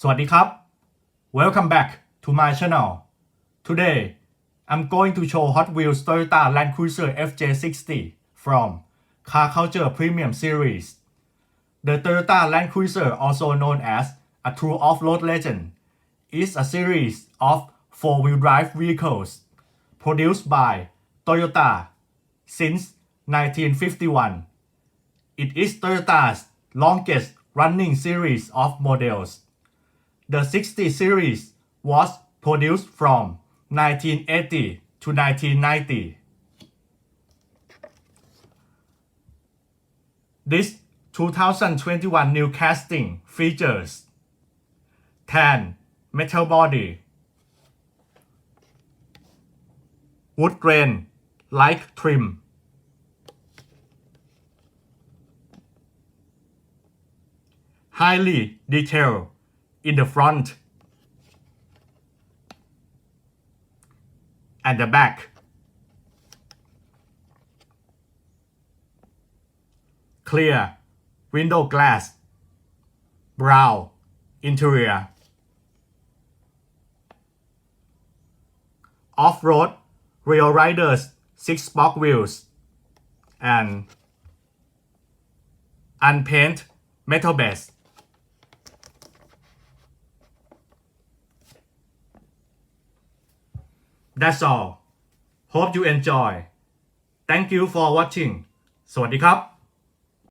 สวัสดีครับ Welcome back to my channel Today I'm going to show Hot Wheels Toyota Land Cruiser FJ60 from Car Culture Premium Series The Toyota Land Cruiser also known as a true off-road legend is a series of four-wheel drive vehicles produced by Toyota since 1951 It is Toyota's longest running series of models. The 60 series was produced from 1980 to 1990. This 2021 new casting features tan metal body, wood grain like trim, highly detailed in the front and the back. Clear window glass, brown interior. Off-road real riders six spoke wheels and unpainted metal base. That's all. Hope you enjoy. Thank you for watching. สวัสดีครับ